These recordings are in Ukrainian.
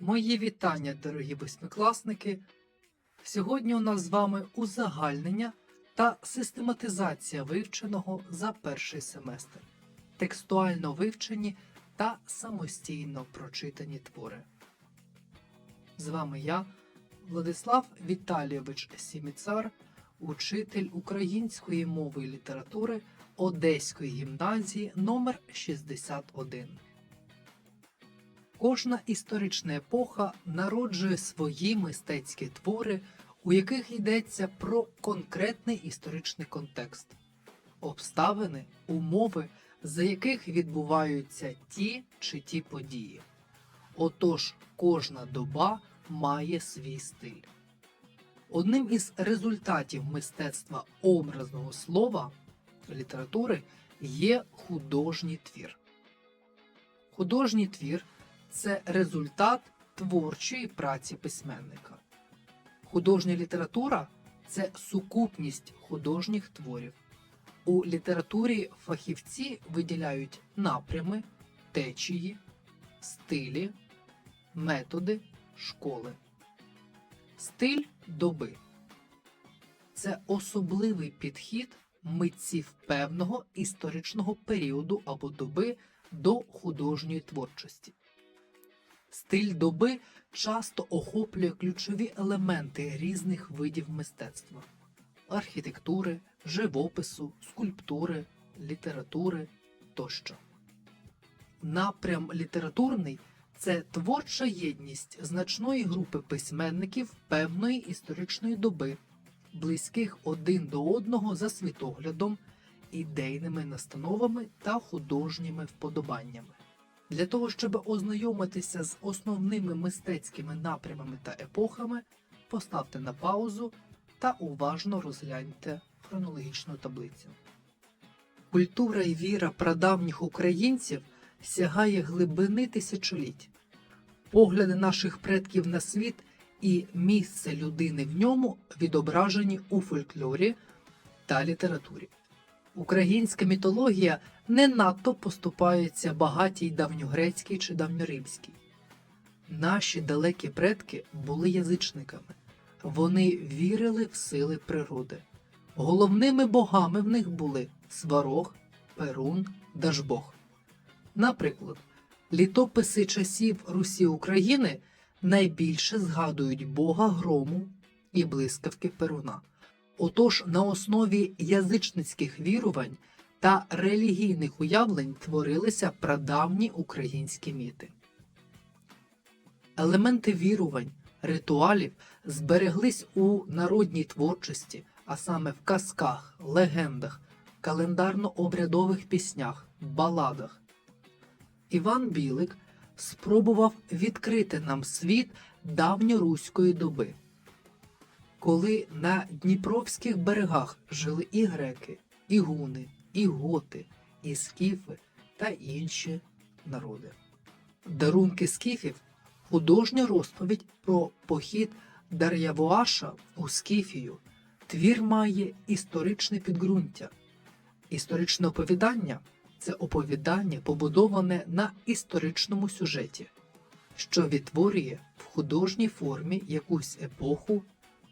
Мої вітання, дорогі восьмикласники. Сьогодні у нас з вами узагальнення та систематизація вивченого за перший семестр, текстуально вивчені та самостійно прочитані твори. З вами я, Владислав Віталійович Сіміцар, учитель української мови і літератури Одеської гімназії номер 61 Кожна історична епоха народжує свої мистецькі твори, у яких йдеться про конкретний історичний контекст, обставини, умови, за яких відбуваються ті чи ті події. Отож, кожна доба має свій стиль. Одним із результатів мистецтва образного слова літератури є художній твір. Художній твір це результат творчої праці письменника. Художня література це сукупність художніх творів. У літературі фахівці виділяють напрями, течії, стилі, методи, школи. Стиль доби це особливий підхід митців певного історичного періоду або доби до художньої творчості. Стиль доби часто охоплює ключові елементи різних видів мистецтва: архітектури, живопису, скульптури, літератури тощо. Напрям літературний це творча єдність значної групи письменників певної історичної доби, близьких один до одного за світоглядом, ідейними настановами та художніми вподобаннями. Для того, щоб ознайомитися з основними мистецькими напрямами та епохами, поставте на паузу та уважно розгляньте хронологічну таблицю. Культура і віра прадавніх українців сягає глибини тисячоліть. Погляди наших предків на світ і місце людини в ньому відображені у фольклорі та літературі. Українська мітологія не надто поступається багатій давньогрецькій чи давньоримській. Наші далекі предки були язичниками. Вони вірили в сили природи. Головними богами в них були Сварог, Перун, Дажбог. Наприклад, літописи часів Русі України найбільше згадують Бога грому і блискавки Перуна. Отож, на основі язичницьких вірувань та релігійних уявлень творилися прадавні українські міти. Елементи вірувань, ритуалів збереглись у народній творчості, а саме в казках, легендах, календарно-обрядових піснях, баладах. Іван Білик спробував відкрити нам світ давньоруської доби коли на Дніпровських берегах жили і греки, і гуни, і готи, і скіфи та інші народи. Дарунки скіфів художня розповідь про похід Дар'явоаша у Скіфію. Твір має історичне підґрунтя. Історичне оповідання це оповідання, побудоване на історичному сюжеті, що відтворює в художній формі якусь епоху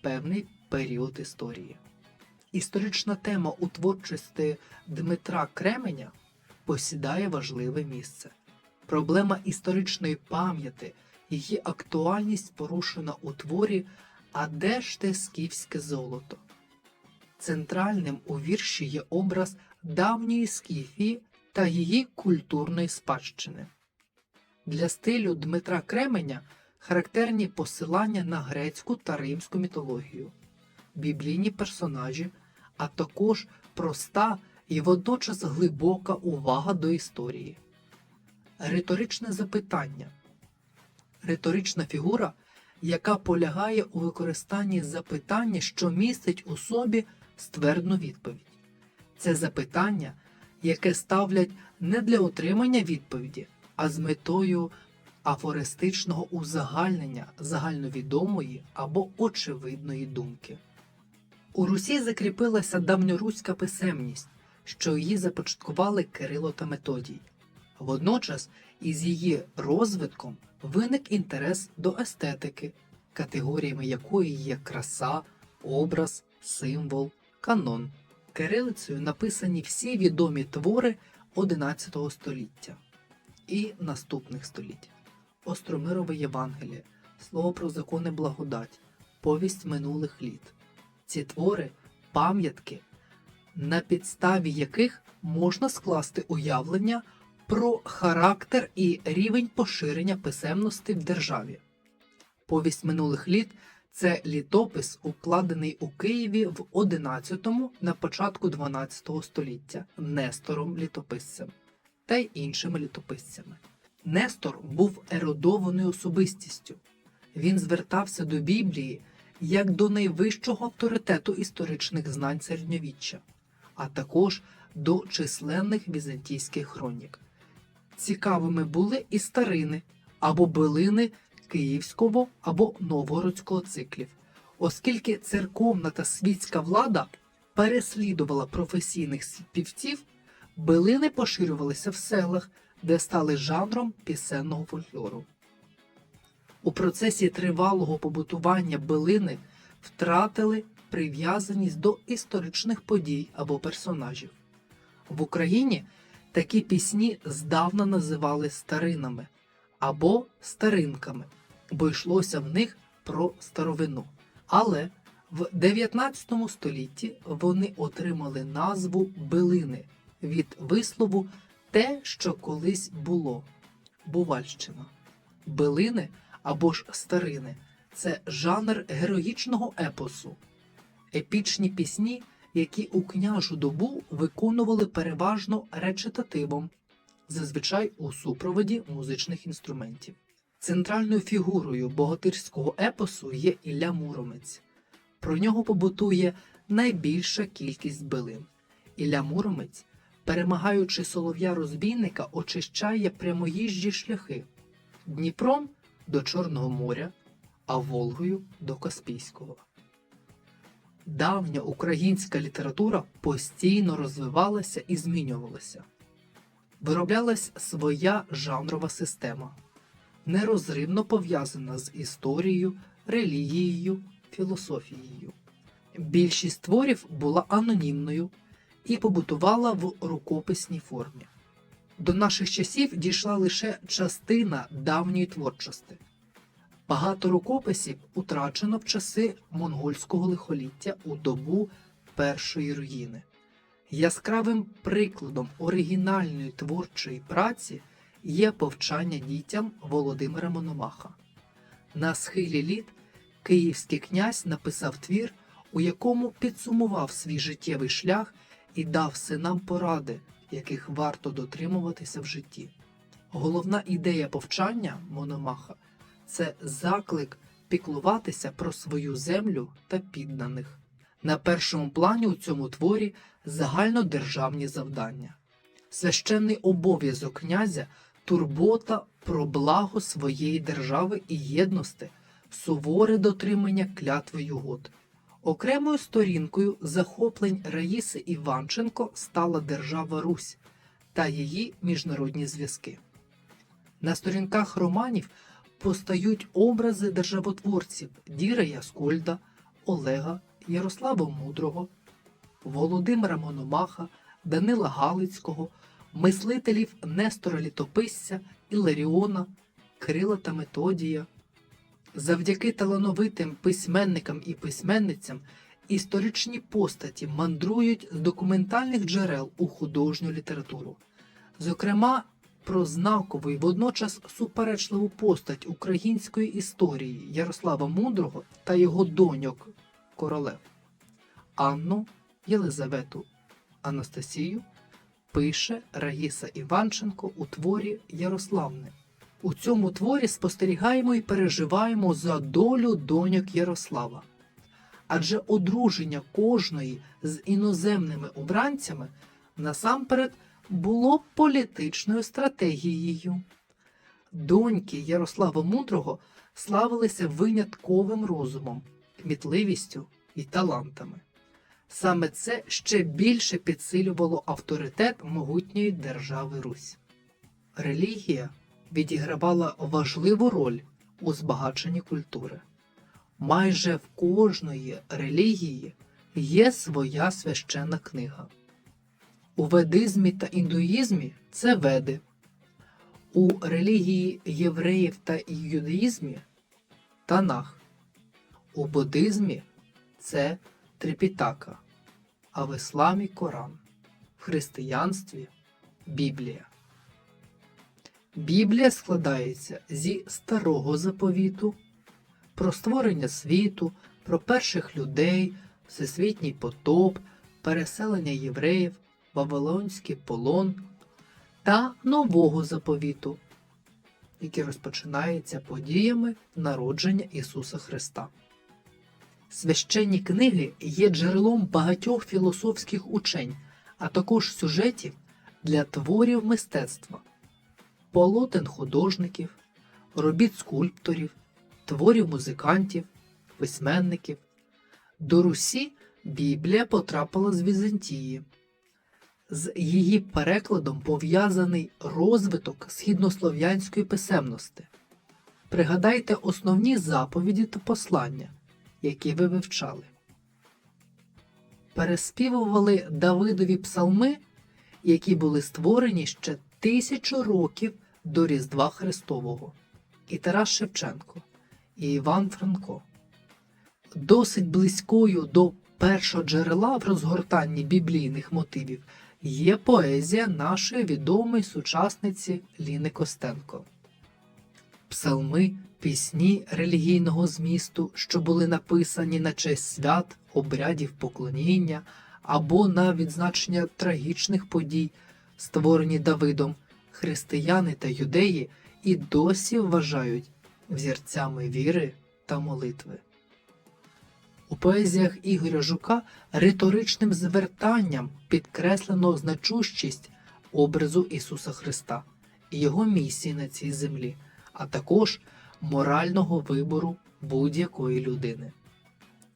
певний період історії. Історична тема у творчості Дмитра Кременя посідає важливе місце. Проблема історичної пам'яті, її актуальність порушена у творі А де ж те скіфське золото? Центральним у вірші є образ давньої скіфії та її культурної спадщини. Для стилю Дмитра Кременя характерні посилання на грецьку та римську мітологію, біблійні персонажі, а також проста і водночас глибока увага до історії. Риторичне запитання риторична фігура, яка полягає у використанні запитання, що містить у собі ствердну відповідь. Це запитання, яке ставлять не для отримання відповіді, а з метою афористичного узагальнення загальновідомої або очевидної думки. У Русі закріпилася давньоруська писемність, що її започаткували Кирило та Методій. Водночас і з її розвитком виник інтерес до естетики, категоріями якої є краса, образ, символ, канон. Кирилицею написані всі відомі твори XI століття і наступних століть. Остромирове Євангеліє, Слово про закони благодать, повість минулих літ. Ці твори пам'ятки, на підставі яких можна скласти уявлення про характер і рівень поширення писемності в державі. Повість минулих літ це літопис, укладений у Києві в 11-му на початку 12 століття Нестором літописцем та й іншими літописцями. Нестор був ерудованою особистістю. Він звертався до Біблії як до найвищого авторитету історичних знань середньовіччя, а також до численних візантійських хронік. Цікавими були і старини або билини Київського або Новгородського циклів, оскільки церковна та світська влада переслідувала професійних співців, билини поширювалися в селах, де стали жанром пісенного фольклору. У процесі тривалого побутування билини втратили прив'язаність до історичних подій або персонажів. В Україні такі пісні здавна називали старинами або старинками, бо йшлося в них про старовину. Але в 19 столітті вони отримали назву билини від вислову те, що колись було Бувальщина. Билини або ж старини це жанр героїчного епосу, епічні пісні, які у княжу добу виконували переважно речитативом, зазвичай у супроводі музичних інструментів. Центральною фігурою богатирського епосу є Ілля Муромець. Про нього побутує найбільша кількість билин. Ілля Муромець, перемагаючи солов'я розбійника, очищає прямоїжджі шляхи Дніпром до Чорного моря, а Волгою до Каспійського. Давня українська література постійно розвивалася і змінювалася. Вироблялась своя жанрова система, нерозривно пов'язана з історією, релігією, філософією. Більшість творів була анонімною і побутувала в рукописній формі. До наших часів дійшла лише частина давньої творчості. Багато рукописів утрачено в часи монгольського лихоліття у добу першої руїни. Яскравим прикладом оригінальної творчої праці є повчання дітям Володимира Мономаха. На схилі літ київський князь написав твір, у якому підсумував свій життєвий шлях і дав синам поради, яких варто дотримуватися в житті. Головна ідея повчання Мономаха це заклик піклуватися про свою землю та підданих. На першому плані у цьому творі загальнодержавні завдання. Священний обов'язок князя турбота про благо своєї держави і єдності, суворе дотримання клятви й угод. Окремою сторінкою захоплень Раїси Іванченко стала держава Русь та її міжнародні зв'язки. На сторінках романів постають образи державотворців Дірея Скольда, Олега, Ярослава Мудрого, Володимира Мономаха, Данила Галицького, мислителів Нестора Літописця, Іларіона, Кирила та Методія. Завдяки талановитим письменникам і письменницям історичні постаті мандрують з документальних джерел у художню літературу. Зокрема, про знакову і водночас суперечливу постать української історії Ярослава Мудрого та його доньок королев Анну, Єлизавету, Анастасію пише Раїса Іванченко у творі Ярославне. У цьому творі спостерігаємо і переживаємо за долю доньок Ярослава. Адже одруження кожної з іноземними обранцями насамперед було політичною стратегією. Доньки Ярослава Мудрого славилися винятковим розумом, кмітливістю і талантами. Саме це ще більше підсилювало авторитет могутньої держави Русь. Релігія відігравала важливу роль у збагаченні культури. Майже в кожної релігії є своя священна книга. У ведизмі та індуїзмі це веди, у релігії євреїв та юдаїзмі Танах, у буддизмі це Трипітака, а в ісламі Коран, в християнстві Біблія. Біблія складається зі старого заповіту, про створення світу, про перших людей, всесвітній потоп, переселення євреїв, Вавилонський полон та нового заповіту, який розпочинається подіями народження Ісуса Христа. Священні книги є джерелом багатьох філософських учень, а також сюжетів для творів мистецтва, полотен художників, робіт скульпторів, творів музикантів, письменників. До Русі Біблія потрапила з Візантії. З її перекладом пов'язаний розвиток східнослов'янської писемності. Пригадайте основні заповіді та послання, які ви вивчали. Переспівували Давидові псалми, які були створені ще тисячу років до Різдва Христового, і Тарас Шевченко, і Іван Франко. Досить близькою до першого джерела в розгортанні біблійних мотивів є поезія нашої відомої сучасниці Ліни Костенко. Псалми, пісні релігійного змісту, що були написані на честь свят, обрядів поклоніння або на відзначення трагічних подій, створені Давидом, християни та юдеї і досі вважають взірцями віри та молитви. У поезіях Ігоря Жука риторичним звертанням підкреслено значущість образу Ісуса Христа і Його місії на цій землі, а також морального вибору будь-якої людини.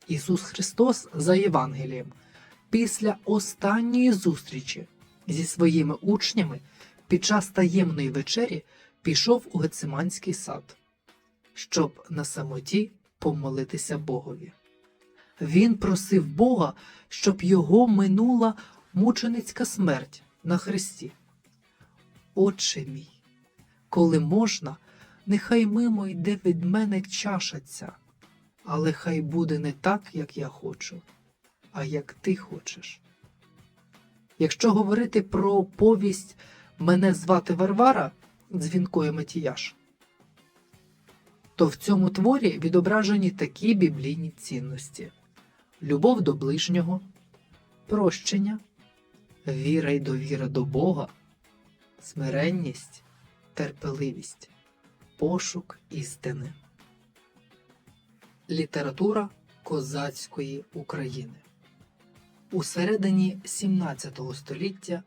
Ісус Христос за Євангелієм після останньої зустрічі зі своїми учнями під час таємної вечері пішов у Гециманський сад, щоб на самоті помолитися Богові. Він просив Бога, щоб його минула мученицька смерть на хресті. Отче мій, коли можна, нехай мимо йде від мене чаша ця, але хай буде не так, як я хочу, а як ти хочеш. Якщо говорити про повість Мене звати Варвара дзвінкою Матіяш, то в цьому творі відображені такі біблійні цінності любов до ближнього, прощення, віра й довіра до Бога, смиренність, терпеливість, пошук істини. Література козацької України у середині 17 століття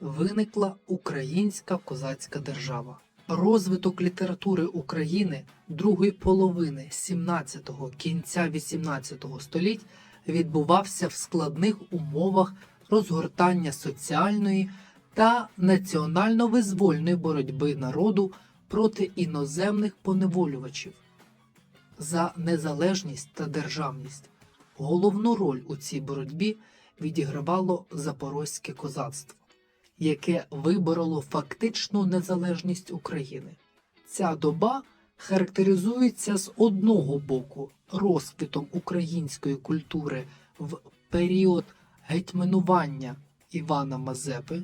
виникла українська козацька держава. Розвиток літератури України другої половини 17-го кінця 18-го століть відбувався в складних умовах розгортання соціальної та національно-визвольної боротьби народу проти іноземних поневолювачів. За незалежність та державність головну роль у цій боротьбі відігравало запорозьке козацтво яке вибороло фактичну незалежність України. Ця доба характеризується з одного боку розквітом української культури в період гетьманування Івана Мазепи,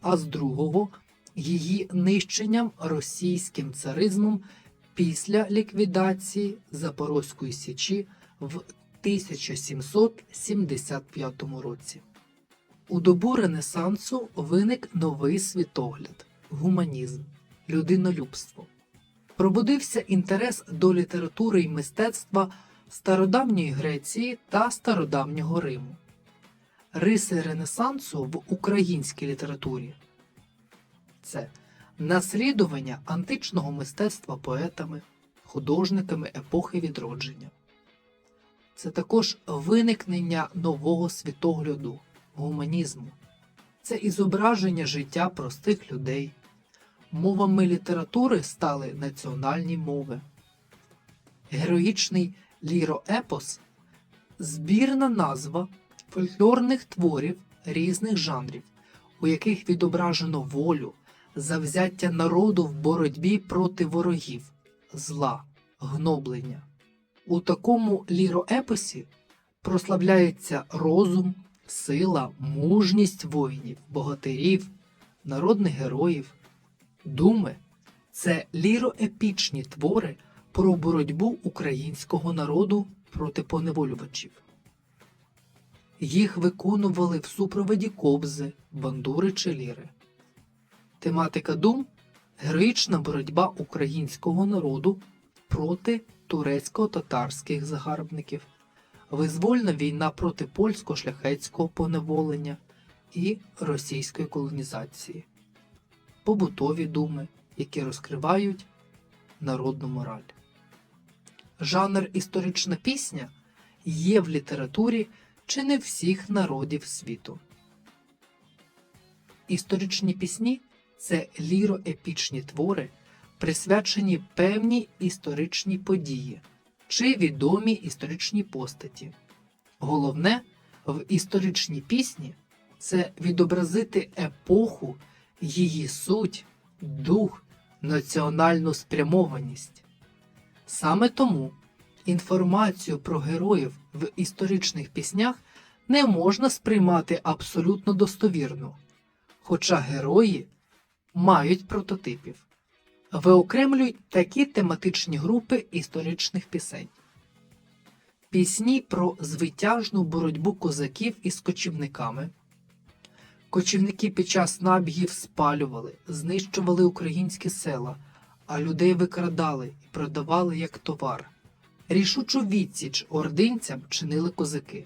а з другого її нищенням російським царизмом після ліквідації Запорозької Січі в 1775 році. У добу Ренесансу виник новий світогляд, гуманізм, людинолюбство. Пробудився інтерес до літератури і мистецтва стародавньої Греції та стародавнього Риму. Риси Ренесансу в українській літературі це наслідування античного мистецтва поетами, художниками епохи відродження. Це також виникнення нового світогляду гуманізму це і зображення життя простих людей, мовами літератури стали національні мови. Героїчний ліроепос збірна назва фольклорних творів різних жанрів, у яких відображено волю, завзяття народу в боротьбі проти ворогів, зла, гноблення. У такому ліроепосі прославляється розум, сила, мужність воїнів, богатирів, народних героїв. Думи це ліроепічні твори про боротьбу українського народу проти поневолювачів. Їх виконували в супроводі кобзи, бандури чи ліри. Тематика дум героїчна боротьба українського народу проти турецько-татарських загарбників, визвольна війна проти польсько-шляхетського поневолення і російської колонізації, побутові думи, які розкривають народну мораль. Жанр історична пісня є в літературі чи не всіх народів світу. Історичні пісні це ліроепічні твори, присвячені певній історичній події чи відомій історичній постаті. Головне в історичній пісні це відобразити епоху, її суть, дух, національну спрямованість. Саме тому інформацію про героїв в історичних піснях не можна сприймати абсолютно достовірно, хоча герої мають прототипів. Виокремлюють такі тематичні групи історичних пісень. Пісні про звитяжну боротьбу козаків із кочівниками. Кочівники під час набігів спалювали, знищували українські села, а людей викрадали і продавали як товар. Рішучу відсіч ординцям чинили козаки.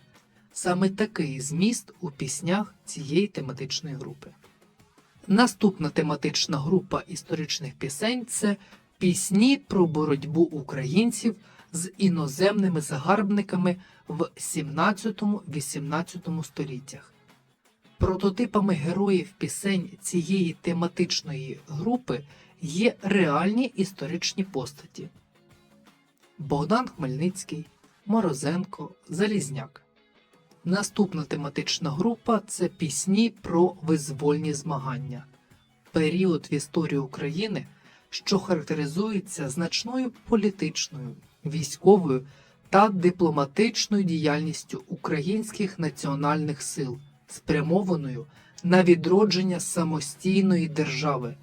Саме такий зміст у піснях цієї тематичної групи. Наступна тематична група історичних пісень це пісні про боротьбу українців з іноземними загарбниками в 17-18 століттях. Прототипами героїв пісень цієї тематичної групи є реальні історичні постаті Богдан Хмельницький, Морозенко, Залізняк. Наступна тематична група це пісні про визвольні змагання, період в історії України, що характеризується значною політичною, військовою та дипломатичною діяльністю українських національних сил, спрямованою на відродження самостійної держави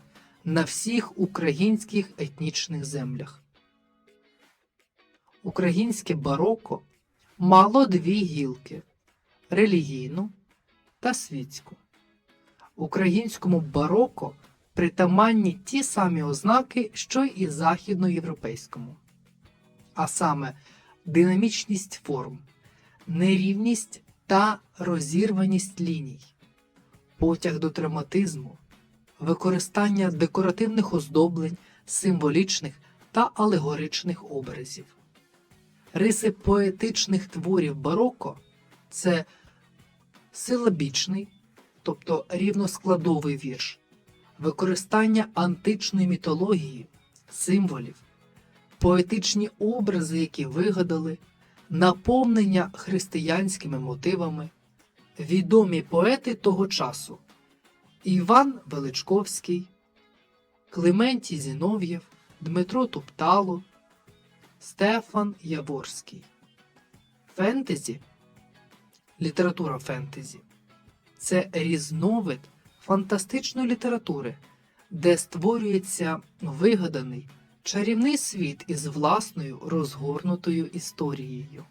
на всіх українських етнічних землях. Українське бароко мало дві гілки релігійну та світську. Українському бароко притаманні ті самі ознаки, що й і західноєвропейському, а саме динамічність форм, нерівність та розірваність ліній, потяг до драматизму, використання декоративних оздоблень, символічних та алегоричних образів. Риси поетичних творів бароко це силабічний, тобто рівноскладовий вірш, використання античної мітології, символів, поетичні образи, які вигадали, наповнення християнськими мотивами, відомі поети того часу Іван Величковський, Клементій Зінов'єв, Дмитро Туптало, Стефан Яворський. Фентезі література фентезі це різновид фантастичної літератури, де створюється вигаданий чарівний світ із власною розгорнутою історією,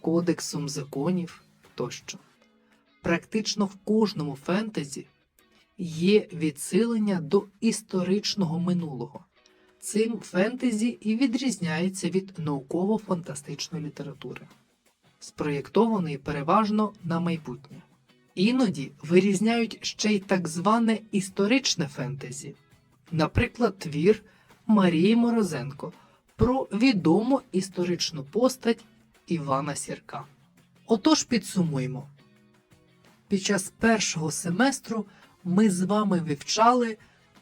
кодексом законів тощо. Практично в кожному фентезі є відсилення до історичного минулого. Цим фентезі і відрізняється від науково-фантастичної літератури спроєктований переважно на майбутнє. Іноді вирізняють ще й так зване історичне фентезі, наприклад, твір Марії Морозенко про відому історичну постать Івана Сірка. Отож підсумуємо. Під час першого семестру ми з вами вивчали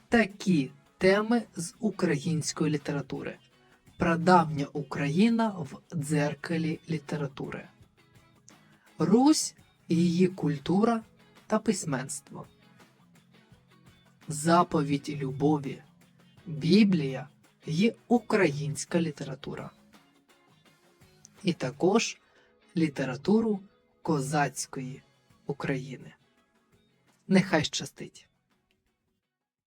такі теми з української літератури. Прадавня Україна в дзеркалі літератури. Русь її культура та письменство. Заповідь любові. Біблія є українська література. І також літературу козацької України. Нехай щастить!